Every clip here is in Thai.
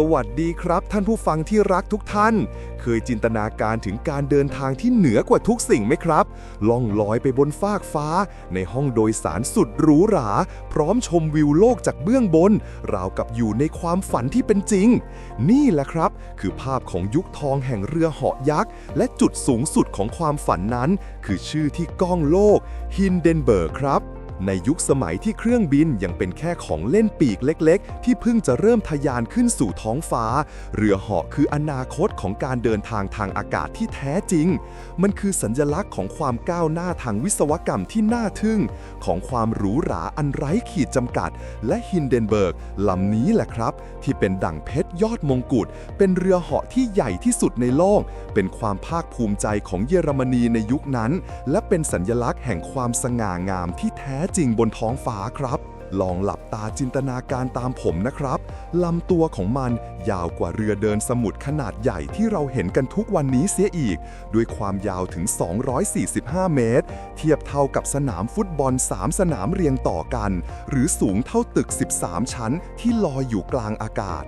สวัสดีครับท่านผู้ฟังที่รักทุกท่าน เคยจินตนาการถึงการเดินทางที่เหนือกว่าทุกสิ่งไหมครับ ล่องลอยไปบนฟากฟ้า ในห้องโดยสารสุดหรูหรา พร้อมชมวิวโลกจากเบื้องบน ราวกับอยู่ในความฝันที่เป็นจริง นี่แหละครับ คือภาพของยุคทองแห่งเรือเหาะยักษ์ และจุดสูงสุดของความฝันนั้น คือชื่อที่ก้องโลกฮินเดนเบิร์กครับ ในยุคสมัยที่เครื่องบินยังเป็นแค่ของเล่นปีกเล็กๆ ที่เพิ่งจะเริ่มทะยานขึ้นสู่ท้องฟ้า เรือเหาะคืออนาคตของการเดินทางทางอากาศที่แท้จริง มันคือสัญลักษณ์ของความก้าวหน้าทางวิศวกรรมที่น่าทึ่ง ของความหรูหราอันไร้ขีดจำกัด และฮินเดนเบิร์กลำนี้แหละครับ ที่เป็นดั่งเพชรยอดมงกุฎเป็นเรือเหาะที่ใหญ่ที่สุดในโลก เป็นความภาคภูมิใจของเยอรมนีในยุคนั้น และเป็นสัญลักษณ์แห่งความสง่างามที่แท้จริงบนท้องฟ้าครับ ลองหลับตาจินตนาการตามผมนะครับลำตัวของมันยาวกว่าเรือเดินสมุทรขนาดใหญ่ที่เราเห็นกันทุกวันนี้เสียอีก ด้วยความยาวถึง 245 เมตร เทียบเท่ากับสนามฟุตบอล 3 สนามเรียงต่อกัน หรือสูงเท่าตึก 13 ชั้นที่ลอยอยู่กลางอากาศ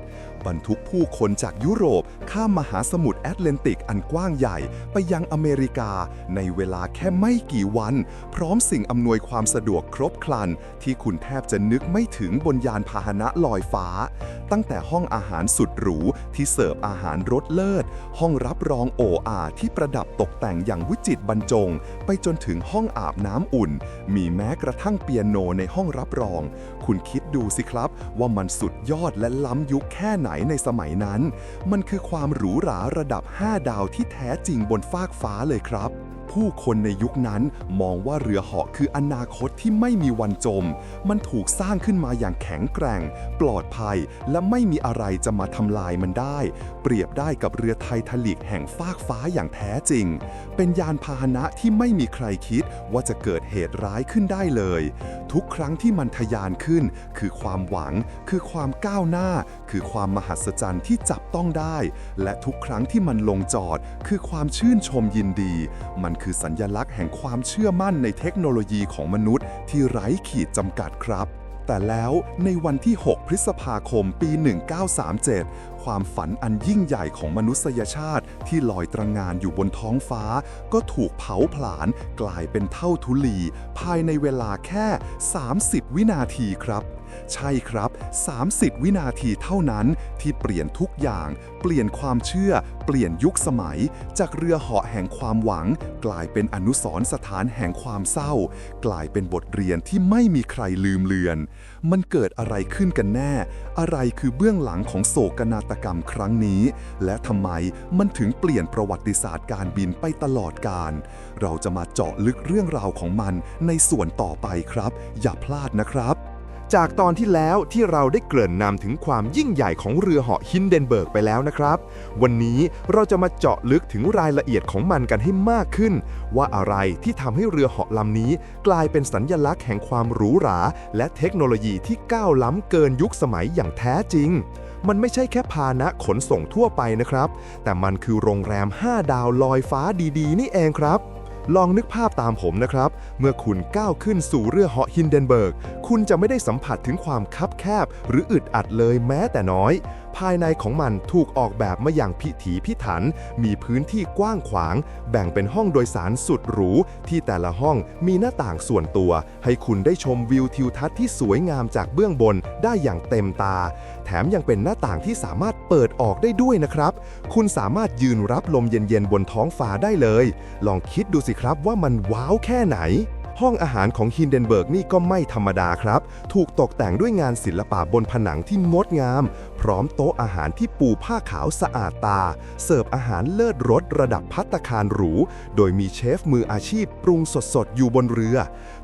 บรรทุกผู้คนจากยุโรปข้ามมหาสมุทรแอตแลนติกอันกว้างใหญ่ไปยังอเมริกา ในเวลาแค่ไม่กี่วัน พร้อมสิ่งอำนวยความสะดวกครบครัน ที่คุณแทบจะนึกไม่ถึงบนยานพาหนะลอยฟ้า ตั้งแต่ห้องอาหารสุดหรูที่เสิร์ฟอาหารรสเลิศ ห้องรับรองโออาที่ประดับตกแต่งอย่างวิจิตรบรรจง ไปจนถึงห้องอาบน้ำอุ่น มีแม้กระทั่งเปียโนในห้องรับรอง คุณคิดดูสิครับ ว่ามันสุดยอดและล้ำยุคแค่ไหนในสมัยนั้น มันคือความหรูหราระดับ 5 ดาวที่แท้จริงบนฟากฟ้าเลยครับ ผู้คนในยุคนั้นมองว่าเรือเหาะคืออนาคตที่ไม่มีวันจม มันถูกสร้างขึ้นมาอย่างแข็งแกร่ง ปลอดภัย และไม่มีอะไรจะมาทำลายมันได้ เปรียบได้กับเรือไททานิกแห่งฟากฟ้าอย่างแท้จริง เป็นยานพาหนะที่ไม่มีใครคิดว่าจะเกิดเหตุร้ายขึ้นได้เลย ทุกครั้งที่มันทะยานขึ้น คือความหวัง คือความก้าวหน้า คือความมหัศจรรย์ที่จับต้องได้ และทุกครั้งที่มันลงจอด คือความชื่นชมยินดี มันคือสัญญลักษณ์แห่งความเชื่อมั่นในเทคโนโลยีของมนุษย์ ที่ไร้ขีดจำกัดครับ แต่แล้วในวันที่ 6 พฤษภาคมปี 1937 ความฝันอันยิ่งใหญ่ของมนุษยชาติที่ลอยตระหงานอยู่บนท้องฟ้า ก็ถูกเผาผลาญกลายเป็นเท่าทุลี ภายในเวลาแค่ 30 วินาทีครับ ใช่ครับ 30 วินาทีเท่านั้นที่เปลี่ยนทุกอย่าง เปลี่ยนความเชื่อ เปลี่ยนยุคสมัย จากเรือเหาะแห่งความหวัง กลายเป็นอนุสรณ์สถานแห่งความเศร้า กลายเป็นบทเรียนที่ไม่มีใครลืมเลือน มันเกิดอะไรขึ้นกันแน่ อะไรคือเบื้องหลังของโศกนาฏกรรมครั้งนี้ และทำไมมันถึงเปลี่ยนประวัติศาสตร์การบินไปตลอดกาลเราจะมาเจาะลึกเรื่องราวของมันในส่วนต่อไปครับ อย่าพลาดนะครับ จากตอนที่แล้วที่เราได้เกริ่นนำถึงความยิ่งใหญ่ของเรือเหาะฮินเดนเบิร์กไปแล้วนะครับ วันนี้เราจะมาเจาะลึกถึงรายละเอียดของมันกันให้มากขึ้น ว่าอะไรที่ทำให้เรือเหาะลำนี้ กลายเป็นสัญญลักษณ์แห่งความหรูหรา และเทคโนโลยีที่ก้าวล้ำเกินยุคสมัยอย่างแท้จริง มันไม่ใช่แค่พาหนะขนส่งทั่วไปนะครับ แต่มันคือโรงแรม 5 ดาวลอยฟ้าดีๆ นี่เองครับ ลองนึกภาพตามผมนะครับ เมื่อคุณก้าวขึ้นสู่เรือเหาะฮินเดนเบิร์ก คุณจะไม่ได้สัมผัสถึงความคับแคบ หรืออึดอัดเลยแม้แต่น้อย ภายในของมันถูกออกแบบมาอย่างพิถีพิถัน มีพื้นที่กว้างขวาง แบ่งเป็นห้องโดยสารสุดหรู ที่แต่ละห้องมีหน้าต่างส่วนตัว ให้คุณได้ชมวิวทิวทัศน์ที่สวยงามจากเบื้องบนได้อย่างเต็มตา ถมยังเป็นหน้าต่างที่สามารถเปิดออกได้ด้วยนะครับ คุณสามารถยืนรับลมเย็นๆบนท้องฟ้าได้เลย ลองคิดดูสิครับว่ามันว้าวแค่ไหน ห้องอาหารของฮินเดนเบิร์กนี่ก็ไม่ธรรมดาครับ ถูกตกแต่งด้วยงานศิลปะบนผนังที่งดงาม พร้อมโต๊ะอาหารที่ปูผ้าขาวสะอาดตา เสิร์ฟอาหารเลิศรสระดับพัตตคารหรู โดยมีเชฟมืออาชีพปรุงสดๆ อยู่บนเรือ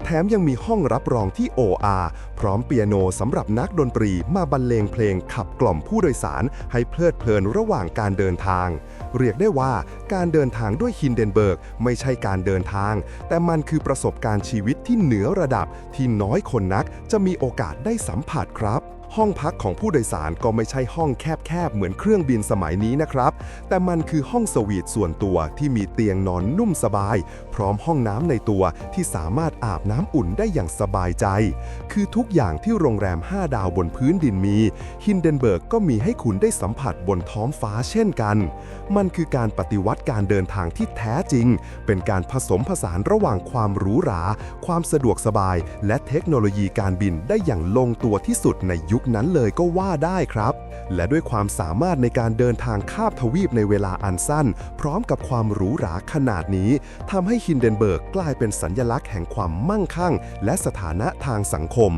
แถมยังมีห้องรับรองที่ OR พร้อมเปียโนสำหรับนักดนตรีมาบรรเลงเพลงขับกล่อมผู้โดยสารให้เพลิดเพลินระหว่างการเดินทาง เรียกได้ว่าการเดินทางด้วยฮินเดนเบิร์กไม่ใช่การเดินทาง แต่มันคือประสบการณ์ชีวิตที่เหนือระดับที่น้อยคนนักจะมีโอกาสได้สัมผัสครับ ห้องพักของผู้โดยสารก็ไม่ใช่ห้องแคบๆ เหมือนเครื่องบินสมัยนี้นะครับ แต่มันคือห้องสวีทส่วนตัวที่มีเตียงนอนนุ่มสบาย พร้อมห้องน้ำในตัวที่สามารถอาบน้ำอุ่นได้อย่างสบายใจ คือทุกอย่างที่โรงแรม 5 ดาวบนพื้นดินมี ฮินเดนเบิร์กก็มีให้คุณได้สัมผัสบนท้องฟ้าเช่นกัน มันคือการปฏิวัติการเดินทางที่แท้จริง เป็นการผสมผสานระหว่างความหรูหรา ความสะดวกสบาย และเทคโนโลยีการบินได้อย่างลงตัวที่สุดในยุคนั้นเลยก็ว่าได้ครับ และด้วยความสามารถในการเดินทางข้ามทวีปในเวลาอันสั้น พร้อมกับความหรูหราขนาดนี้ทำให้ฮินเดนเบิร์กกลายเป็นสัญลักษณ์แห่งความมั่งคั่ง และสถานะทางสังคม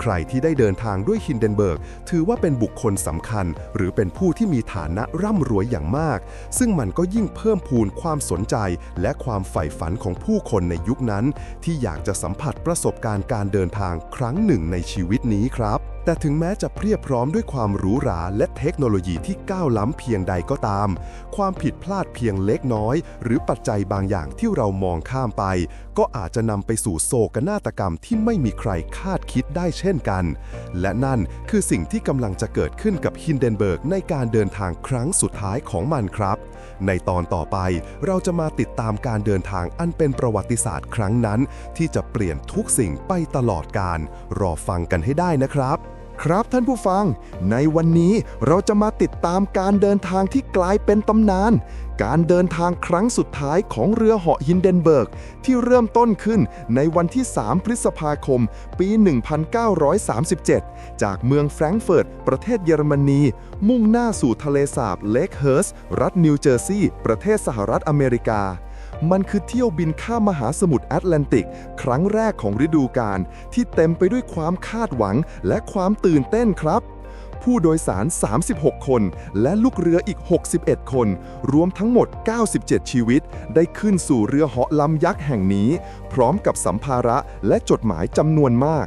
ใครที่ได้เดินทางด้วยฮินเดนเบิร์กถือว่าเป็นบุคคลสำคัญ หรือเป็นผู้ที่มีฐานะร่ำรวยอย่างมาก ซึ่งมันก็ยิ่งเพิ่มพูนความสนใจ และความใฝ่ฝันของผู้คนในยุคนั้น ที่อยากจะสัมผัสประสบการณ์การเดินทางครั้งหนึ่งในชีวิตนี้ครับ แต่ถึงแม้จะเพียบพร้อมด้วยความหรูหราและเทคโนโลยีที่ก้าวล้ำเพียงใดก็ตาม ความผิดพลาดเพียงเล็กน้อย หรือปัจจัยบางอย่างที่เรามองข้ามไป ก็อาจจะนำไปสู่โศกนาฏกรรมที่ไม่มีใครคาดคิดได้เช่นกัน และนั่นคือสิ่งที่กำลังจะเกิดขึ้นกับฮินเดนเบิร์กในการเดินทางครั้งสุดท้ายของมันครับ ในตอนต่อไปเราจะมาติดตามการเดินทางอันเป็นประวัติศาสตร์ครั้งนั้น ที่จะเปลี่ยนทุกสิ่งไปตลอดกาลรอฟังกันให้ได้นะครับ ครับท่านผู้ฟัง ในวันนี้เราจะมาติดตามการเดินทางที่กลายเป็นตำนาน การเดินทางครั้งสุดท้ายของเรือเหาะฮินเดนเบิร์ก ที่เริ่มต้นขึ้นในวันที่ 3 พฤษภาคม ปี 1937 จากเมืองแฟรงก์เฟิร์ต ประเทศเยอรมนี มุ่งหน้าสู่ทะเลสาบเลคเฮิร์ส รัฐนิวเจอร์ซีย์ ประเทศสหรัฐอเมริกา มันคือเที่ยวบินข้ามมหาสมุทรแอตแลนติก ครั้งแรกของฤดูกาลที่เต็มไปด้วยความคาดหวังและความตื่นเต้นครับ ผู้โดยสาร 36 คน และลูกเรืออีก 61 คน รวมทั้งหมด 97 ชีวิต ได้ขึ้นสู่เรือเหาะลำยักษ์แห่งนี้ พร้อมกับสัมภาระและจดหมายจำนวนมาก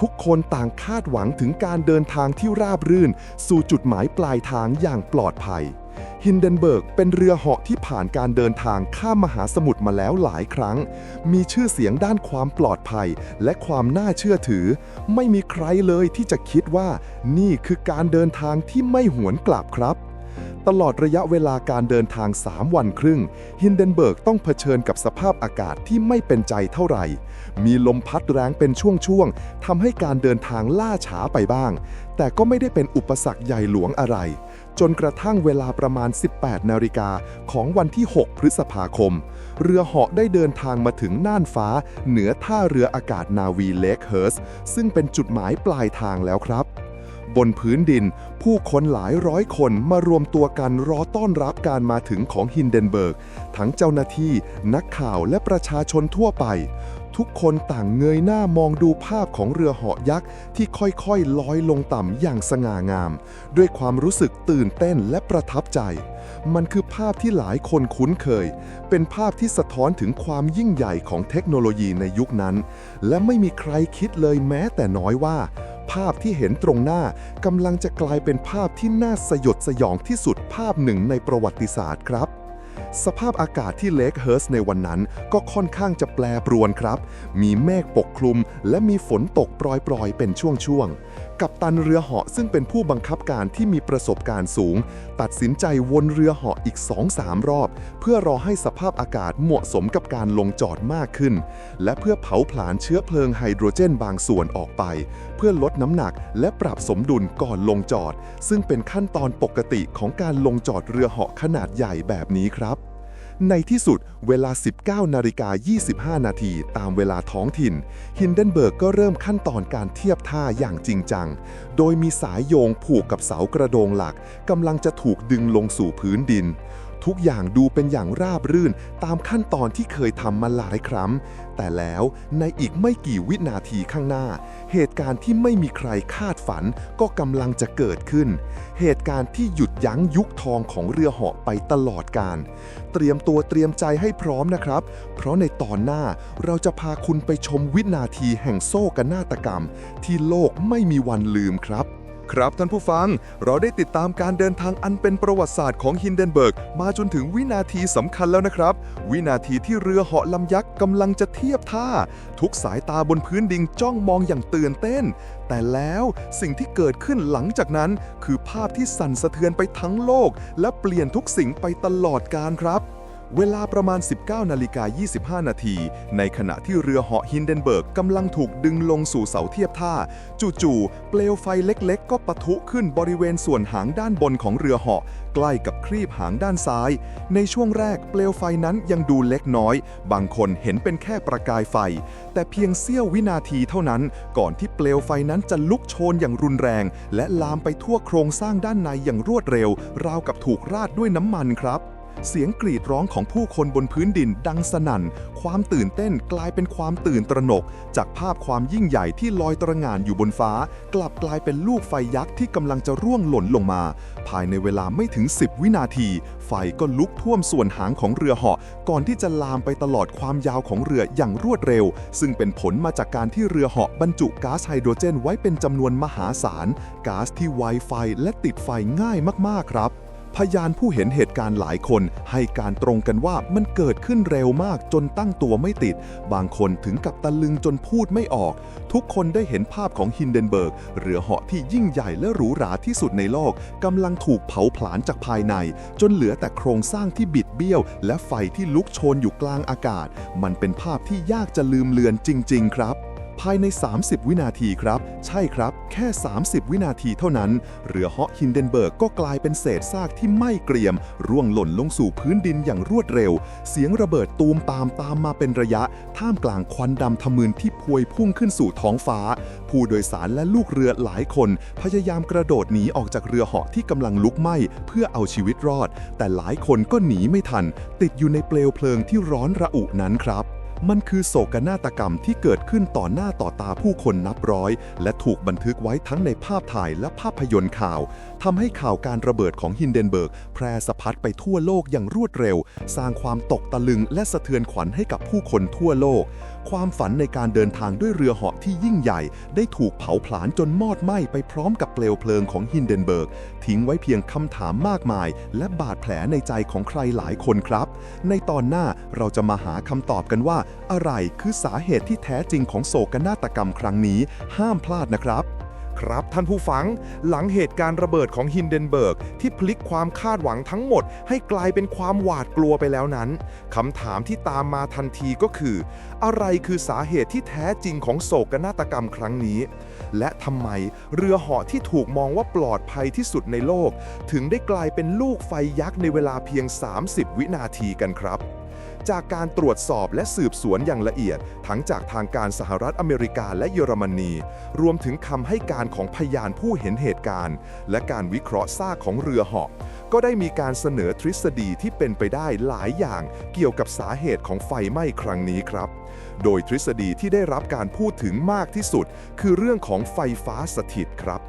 ทุกคนต่างคาดหวังถึงการเดินทางที่ราบรื่น สู่จุดหมายปลายทางอย่างปลอดภัย ฮินเดนเบิร์กเป็นเรือเหาะที่ผ่านการเดินทางข้ามมหาสมุทรมาแล้วหลายครั้ง มีชื่อเสียงด้านความปลอดภัยและความน่าเชื่อถือ ไม่มีใครเลยที่จะคิดว่า นี่คือการเดินทางที่ไม่หวนกลับครับตลอดระยะเวลาการเดินทาง 3 วันครึ่ง ฮินเดนเบิร์กต้องเผชิญกับสภาพอากาศที่ไม่เป็นใจเท่าไหร่ มีลมพัดแรงเป็นช่วงๆทำให้การเดินทางล่าช้าไปบ้าง แต่ก็ไม่ได้เป็นอุปสรรคใหญ่หลวงอะไร จนกระทั่งเวลาประมาณ 18 นาฬิกาของวันที่ 6 พฤษภาคม เรือเหาะได้เดินทางมาถึงน่านฟ้า เหนือท่าเรืออากาศนาวีเลคเฮิร์สซึ่งเป็นจุดหมายปลายทางแล้วครับ บนพื้นดิน ผู้คนหลายร้อยคนมารวมตัวกันรอต้อนรับการมาถึงของฮินเดนเบิร์ก ทั้งเจ้าหน้าที่ นักข่าวและประชาชนทั่วไป ทุกคนต่างเงยหน้ามองดูภาพของเรือเหาะยักษ์ที่ค่อยๆลอยลงต่ำอย่างสง่างาม ด้วยความรู้สึกตื่นเต้นและประทับใจ มันคือภาพที่หลายคนคุ้นเคย เป็นภาพที่สะท้อนถึงความยิ่งใหญ่ของเทคโนโลยีในยุคนั้น และไม่มีใครคิดเลยแม้แต่น้อยว่า ภาพที่เห็นตรงหน้ากำลังจะกลายเป็นภาพที่น่าสยดสยองที่สุดภาพหนึ่งในประวัติศาสตร์ครับ สภาพอากาศที่เลคเฮิร์สในวันนั้นก็ค่อนข้างจะแปรปรวนครับ มีเมฆปกคลุม และมีฝนตกปรอยๆ เป็นช่วงๆ กัปตันเรือเหาะซึ่งเป็นผู้บังคับการที่มีประสบการณ์สูง ตัดสินใจวนเรือเหาะอีก 2-3 รอบ เพื่อรอให้สภาพอากาศเหมาะสมกับการลงจอดมากขึ้น และเพื่อเผาผลาญเชื้อเพลิงไฮโดรเจนบางส่วนออกไป เพื่อลดน้ำหนักและปรับสมดุลก่อนลงจอด ซึ่งเป็นขั้นตอนปกติของการลงจอดเรือเหาะขนาดใหญ่แบบนี้ครับ ในที่สุดเวลา 19นาฬิกา25 นาทีตามเวลาท้องถิ่น ฮินเดนเบิร์กก็เริ่มขั้นตอนการเทียบท่าอย่างจริงจัง โดยมีสายโยงผูกกับเสากระโดงหลักกำลังจะถูกดึงลงสู่พื้นดิน ทุกอย่างดูเป็นอย่างราบรื่นตามขั้นตอนที่เคยทำมาหลายครั้ง แต่แล้วในอีกไม่กี่วินาทีข้างหน้า เหตุการณ์ที่ไม่มีใครคาดฝันก็กำลังจะเกิดขึ้น เหตุการณ์ที่หยุดยั้งยุคทองของเรือเหาะไปตลอดการ เตรียมตัวเตรียมใจให้พร้อมนะครับ เพราะในตอนหน้าเราจะพาคุณไปชมวินาทีแห่งโซ่กนาฏกรรม ที่โลกไม่มีวันลืมครับ ครับท่านผู้ฟัง เราได้ติดตามการเดินทางอันเป็นประวัติศาสตร์ของฮินเดนเบิร์ก มาจนถึงวินาทีสำคัญแล้วนะครับ วินาทีที่เรือเหาะลำยักษ์กำลังจะเทียบท่า ทุกสายตาบนพื้นดินจ้องมองอย่างตื่นเต้น แต่แล้วสิ่งที่เกิดขึ้นหลังจากนั้น คือภาพที่สั่นสะเทือนไปทั้งโลก และเปลี่ยนทุกสิ่งไปตลอดกาลครับ เวลาประมาณ 19นาฬิกา25 นาที ในขณะที่เรือเหาะฮินเดนเบิร์กกำลังถูกดึงลงสู่เสาเทียบท่า จู่ๆ เปลวไฟเล็กๆ ก็ปะทุขึ้นบริเวณส่วนหางด้านบนของเรือเหาะ ใกล้กับครีบหางด้านซ้าย ในช่วงแรกเปลวไฟนั้นยังดูเล็กน้อย บางคนเห็นเป็นแค่ประกายไฟ แต่เพียงเสี้ยววินาทีเท่านั้น ก่อนที่เปลวไฟนั้นจะลุกโชนอย่างรุนแรง และลามไปทั่วโครงสร้างด้านในอย่างรวดเร็ว ราวกับถูกราดด้วยน้ำมันครับ เสียงกรีดร้องของผู้คนบนพื้นดินดังสนั่น ความตื่นเต้นกลายเป็นความตื่นตระหนก จากภาพความยิ่งใหญ่ที่ลอยตระงานอยู่บนฟ้า กลับกลายเป็นลูกไฟยักษ์ที่กำลังจะร่วงหล่นลงมา ภายในเวลาไม่ถึง 10 วินาที ไฟก็ลุกท่วมส่วนหางของเรือเหาะ ก่อนที่จะลามไปตลอดความยาวของเรืออย่างรวดเร็ว ซึ่งเป็นผลมาจากการที่เรือเหาะบรรจุก๊าซไฮโดรเจนไว้เป็นจำนวนมหาศาลก๊าซที่ไวไฟและติดไฟง่ายมากๆครับ พยานผู้เห็นเหตุการณ์หลายคนให้การตรงกันว่ามันเกิดขึ้นเร็วมากจนตั้งตัวไม่ติด บางคนถึงกับตะลึงจนพูดไม่ออก ทุกคนได้เห็นภาพของฮินเดนเบิร์กเรือเหาะที่ยิ่งใหญ่และหรูหราที่สุดในโลกกำลังถูกเผาผลาญจากภายใน จนเหลือแต่โครงสร้างที่บิดเบี้ยว และไฟที่ลุกโชนอยู่กลางอากาศ มันเป็นภาพที่ยากจะลืมเลือนจริง ๆ ครับ ภายใน 30 วินาทีครับ ใช่ครับ แค่ 30 วินาทีเท่านั้น เรือเหาะฮินเดนเบิร์กก็กลายเป็นเศษซากที่ไหม้เกรียม ร่วงหล่นลงสู่พื้นดินอย่างรวดเร็ว เสียงระเบิดตูมตามตามมาเป็นระยะ ท่ามกลางควันดำทะมึนที่พวยพุ่งขึ้นสู่ท้องฟ้า ผู้โดยสารและลูกเรือหลายคน พยายามกระโดดหนีออกจากเรือเหาะที่กำลังลุกไหม้เพื่อเอาชีวิตรอด แต่หลายคนก็หนีไม่ทัน ติดอยู่ในเปลวเพลิงที่ร้อนระอุนั้นครับ มันคือโศกนาฏกรรมที่เกิดขึ้นต่อหน้าต่อตาผู้คนนับร้อย และถูกบันทึกไว้ทั้งในภาพถ่ายและภาพยนตร์ข่าวทำให้ข่าวการระเบิดของฮินเดนเบิร์ก แพร่สะพัดไปทั่วโลกอย่างรวดเร็ว สร้างความตกตะลึงและสะเทือนขวัญให้กับผู้คนทั่วโลก ความฝันในการเดินทางด้วยเรือเหาะที่ยิ่งใหญ่ ได้ถูกเผาผลาญจนมอดไหม้ไปพร้อมกับเปลวเพลิงของฮินเดนเบิร์ก ทิ้งไว้เพียงคำถามมากมาย และบาดแผลในใจของใครหลายคนครับ ในตอนหน้าเราจะมาหาคำตอบกันว่า อะไรคือสาเหตุที่แท้จริงของโศกนาฏกรรมครั้งนี้ ห้ามพลาดนะครับ ครับท่านผู้ฟัง หลังเหตุการณ์ระเบิดของฮินเดนเบิร์ก ที่พลิกความคาดหวังทั้งหมด ให้กลายเป็นความหวาดกลัวไปแล้วนั้นคำถามที่ตามมาทันทีก็คือ อะไรคือสาเหตุที่แท้จริงของโศกนาฏกรรมครั้งนี้ และทำไมเรือเหาะที่ถูกมองว่าปลอดภัยที่สุดในโลก ถึงได้กลายเป็นลูกไฟยักษ์ในเวลาเพียง 30 วินาทีกันครับ จากการตรวจสอบและสืบสวนอย่างละเอียด ทั้งจากทางการสหรัฐอเมริกาและเยอรมนี รวมถึงคำให้การของพยานผู้เห็นเหตุการณ์ และการวิเคราะห์ซากของเรือเหาะก็ได้มีการเสนอทฤษฎีที่เป็นไปได้หลายอย่างเกี่ยวกับสาเหตุของไฟไหม้ครั้งนี้ครับ โดยทฤษฎีที่ได้รับการพูดถึงมากที่สุด คือเรื่องของไฟฟ้าสถิตครับ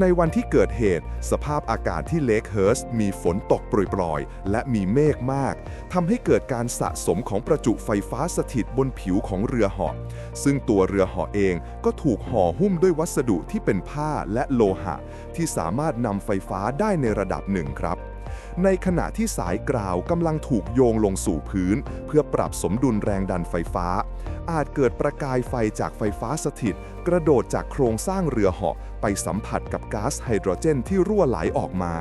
ในวันที่เกิดเหตุ สภาพอากาศที่เลคเฮิร์สมีฝนตกโปรยๆ และมีเมฆมากทำให้เกิดการสะสมของประจุไฟฟ้าสถิตบนผิวของเรือเหาะซึ่งตัวเรือเหาะเองก็ถูกห่อหุ้มด้วยวัสดุที่เป็นผ้าและโลหะ ที่สามารถนำไฟฟ้าได้ในระดับหนึ่งครับ ในขณะที่สายกราวกำลังถูกโยงลงสู่พื้น เพื่อปรับสมดุลแรงดันไฟฟ้า อาจเกิดประกายไฟจากไฟฟ้าสถิต กระโดดจากโครงสร้างเรือเหาะไปสัมผัสกับก๊าซไฮโดรเจนที่รั่วไหลออกมา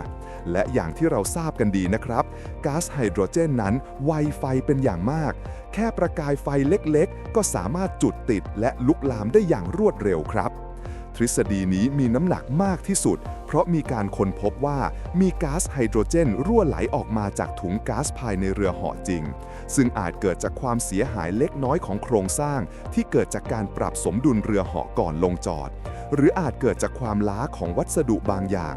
และอย่างที่เราทราบกันดีนะครับก๊าซไฮโดรเจนนั้นไวไฟเป็นอย่างมาก แค่ประกายไฟเล็กๆ ก็สามารถจุดติดและลุกลามได้อย่างรวดเร็วครับ ทฤษฎีนี้มีน้ำหนักมากที่สุด เพราะมีการค้นพบว่ามีก๊าซไฮโดรเจน รั่วไหลออกมาจากถุงก๊าซภายในเรือเหาะจริง ซึ่งอาจเกิดจากความเสียหายเล็กน้อยของโครงสร้าง ที่เกิดจากการปรับสมดุลเรือเหาะก่อนลงจอด หรืออาจเกิดจากความล้าของวัสดุบางอย่าง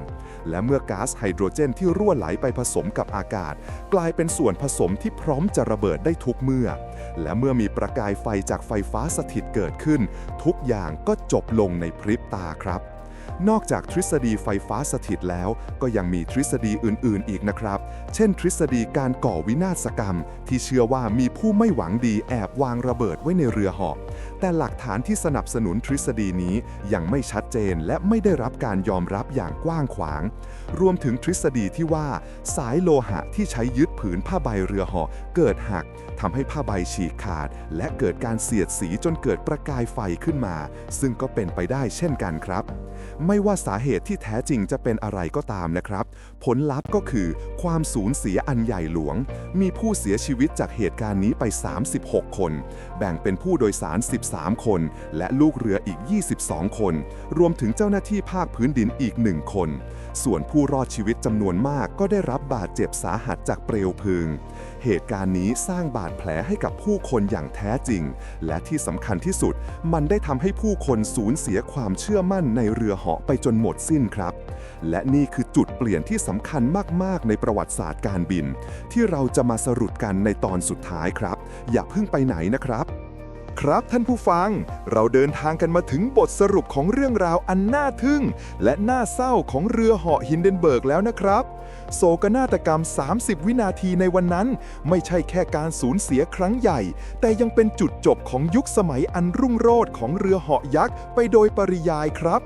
และเมื่อก๊าซไฮโดรเจนที่รั่วไหลไปผสมกับอากาศ กลายเป็นส่วนผสมที่พร้อมจะระเบิดได้ทุกเมื่อ และเมื่อมีประกายไฟจากไฟฟ้าสถิตเกิดขึ้น ทุกอย่างก็จบลงในพริบตาครับ นอกจากทฤษฎีไฟฟ้าสถิตแล้ว ก็ยังมีทฤษฎีอื่น ๆ อีกนะครับ เช่น ทฤษฎีการก่อวินาศกรรม ที่เชื่อว่ามีผู้ไม่หวังดีแอบวางระเบิดไว้ในเรือหาะ แต่หลักฐานที่สนับสนุนทฤษฎีนี้ยังไม่ชัดเจนและไม่ได้รับการยอมรับอย่างกว้างขวาง รวมถึงทฤษฎีที่ว่าสายโลหะที่ใช้ยึดผืนผ้าใบเรือหาะเกิดหักทำให้ผ้าใบฉีกขาด และเกิดการเสียดสีจนเกิดประกายไฟขึ้นมา ซึ่งก็เป็นไปได้เช่นกันครับ ไม่ว่าสาเหตุที่แท้จริงจะเป็นอะไรก็ตามนะครับ ผลลัพธ์ก็คือความสูญเสียอันใหญ่หลวง มีผู้เสียชีวิตจากเหตุการณ์นี้ไป 36 คน แบ่งเป็นผู้โดยสาร3 คน และลูกเรืออีก 22 คน รวมถึงเจ้าหน้าที่ภาคพื้นดินอีกหนึ่งคน ส่วนผู้รอดชีวิตจำนวนมากก็ได้รับบาดเจ็บสาหัสจากเปลวเพลิง เหตุการณ์นี้สร้างบาดแผลให้กับผู้คนอย่างแท้จริง และที่สำคัญที่สุด มันได้ทำให้ผู้คนสูญเสียความเชื่อมั่นในเรือเหาะไปจนหมดสิ้นครับ และนี่คือจุดเปลี่ยนที่สำคัญมาก ๆ ในประวัติศาสตร์การบิน ที่เราจะมาสรุปกันในตอนสุดท้ายครับ อย่าเพิ่งไปไหนนะครับ ครับท่านผู้ฟัง เราเดินทางกันมาถึงบทสรุปของเรื่องราวอันน่าทึ่ง และน่าเศร้าของเรือเหาะฮินเดนเบิร์กแล้วนะครับ โศกนาฏกรรม 30 วินาทีในวันนั้น ไม่ใช่แค่การสูญเสียครั้งใหญ่ แต่ยังเป็นจุดจบของยุคสมัยอันรุ่งโรจน์ของเรือเหาะยักษ์ไปโดยปริยายครับ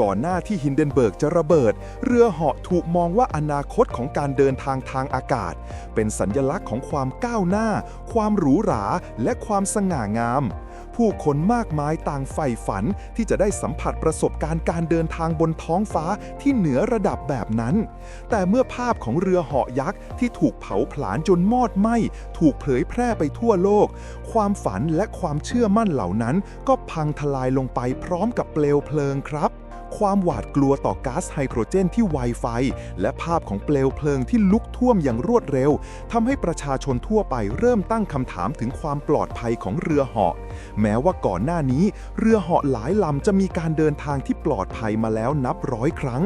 ก่อนหน้าที่ฮินเดนเบิร์กจะระเบิด เรือเหาะถูกมองว่าอนาคตของการเดินทางทางอากาศ เป็นสัญญลักษณ์ของความก้าวหน้า ความหรูหรา และความสง่างาม ผู้คนมากมายต่างใฝ่ฝันที่จะได้สัมผัสประสบการณ์การเดินทางบนท้องฟ้าที่เหนือระดับแบบนั้น แต่เมื่อภาพของเรือเหาะยักษ์ที่ถูกเผาผลาญจนมอดไหม้ถูกเผยแพร่ไปทั่วโลก ความฝันและความเชื่อมั่นเหล่านั้น ก็พังทลายลงไปพร้อมกับเปลวเพลิงครับ ความหวาดกลัวต่อก๊าซไฮโดรเจนที่ไวไฟ และภาพของเปลวเพลิงที่ลุกท่วมอย่างรวดเร็วทำให้ประชาชนทั่วไปเริ่มตั้งคำถามถึงความปลอดภัยของเรือเหาะ แม้ว่าก่อนหน้านี้ เรือเหาะหลายลำจะมีการเดินทางที่ปลอดภัยมาแล้วนับร้อยครั้ง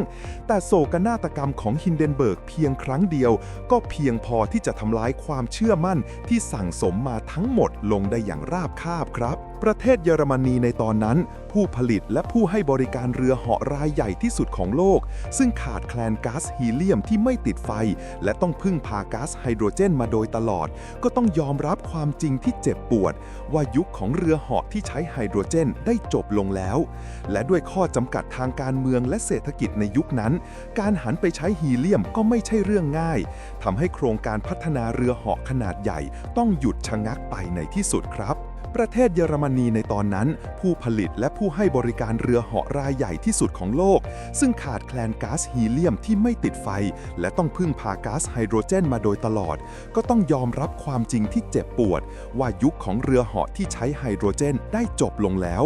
แต่โศกนาฏกรรมของฮินเดนเบิร์กเพียงครั้งเดียว ก็เพียงพอที่จะทำลายความเชื่อมั่นที่สั่งสมมาทั้งหมดลงได้อย่างราบคาบครับ ประเทศเยอรมนีในตอนนั้น ผู้ผลิตและผู้ให้บริการเรือเหาะรายใหญ่ที่สุดของโลก ซึ่งขาดแคลนก๊าซฮีเลียมที่ไม่ติดไฟ และต้องพึ่งพาก๊าซไฮโดรเจนมาโดยตลอด ก็ต้องยอมรับความจริงที่เจ็บปวด ว่ายุคของเรือเหาะที่ใช้ไฮโดรเจนได้จบลงแล้ว และด้วยข้อจำกัดทางการเมืองและเศรษฐกิจในยุคนั้น การหันไปใช้ฮีเลียมก็ไม่ใช่เรื่องง่ายทำให้โครงการพัฒนาเรือเหาะขนาดใหญ่ ต้องหยุดชะงักไปในที่สุดครับ ประเทศเยอรมนีในตอนนั้น ผู้ผลิตและผู้ให้บริการเรือเหาะรายใหญ่ที่สุดของโลก ซึ่งขาดแคลนก๊าซฮีเลียมที่ไม่ติดไฟ และต้องพึ่งพาก๊าซไฮโดรเจนมาโดยตลอด ก็ต้องยอมรับความจริงที่เจ็บปวด ว่ายุคของเรือเหาะที่ใช้ไฮโดรเจนได้จบลงแล้ว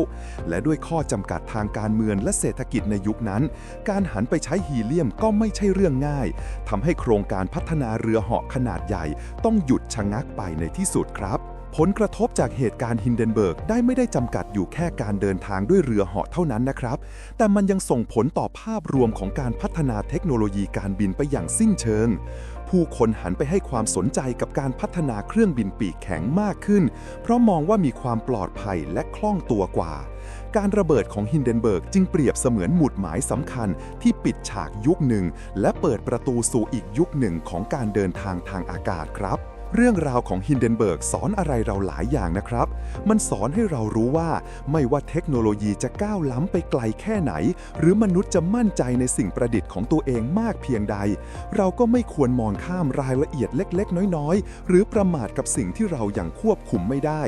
และด้วยข้อจำกัดทางการเมืองและเศรษฐกิจในยุคนั้น การหันไปใช้ฮีเลียมก็ไม่ใช่เรื่องง่ายทำให้โครงการพัฒนาเรือเหาะขนาดใหญ่ ต้องหยุดชะงักไปในที่สุดครับ ผลกระทบจากเหตุการณ์ฮินเดนเบิร์กได้ไม่ได้จำกัดอยู่แค่การเดินทางด้วยเรือเหาะเท่านั้นนะครับ แต่มันยังส่งผลต่อภาพรวมของการพัฒนาเทคโนโลยีการบินไปอย่างสิ้นเชิง ผู้คนหันไปให้ความสนใจกับการพัฒนาเครื่องบินปีกแข็งมากขึ้น เพราะมองว่ามีความปลอดภัยและคล่องตัวกว่า การระเบิดของฮินเดนเบิร์กจึงเปรียบเสมือนหมุดหมายสำคัญที่ปิดฉากยุคหนึ่ง และเปิดประตูสู่อีกยุคหนึ่งของการเดินทางทางอากาศครับ เรื่องราวของฮินเดนเบิร์กสอนอะไรเราหลายอย่างนะครับ มันสอนให้เรารู้ว่าไม่ว่าเทคโนโลยีจะก้าวล้ำไปไกลแค่ไหน หรือมนุษย์จะมั่นใจในสิ่งประดิษฐ์ของตัวเองมากเพียงใด เราก็ไม่ควรมองข้ามรายละเอียดเล็ก ๆ น้อย ๆ หรือประมาทกับสิ่งที่เรายัางควบคุมไม่ได้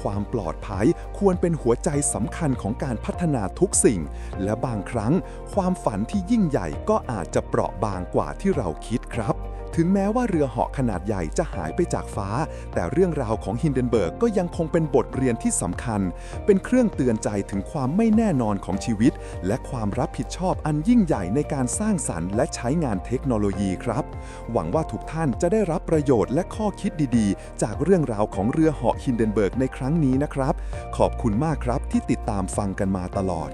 ความปลอดภัยควรเป็นหัวใจสำคัญของการพัฒนาทุกสิ่ง และบางครั้ง ความฝันที่ยิ่งใหญ่ก็อาจจะเปราะบางกว่าที่เราคิด ถึงแม้ว่าเรือเหาะขนาดใหญ่จะหายไปจากฟ้า แต่เรื่องราวของฮินเดนเบิร์กก็ยังคงเป็นบทเรียนที่สำคัญ เป็นเครื่องเตือนใจถึงความไม่แน่นอนของชีวิต และความรับผิดชอบอันยิ่งใหญ่ในการสร้างสรรค์และใช้งานเทคโนโลยีครับ หวังว่าทุกท่านจะได้รับประโยชน์และข้อคิดดีๆ จากเรื่องราวของเรือเหาะฮินเดนเบิร์กในครั้งนี้นะครับ ขอบคุณมากครับที่ติดตามฟังกันมาตลอด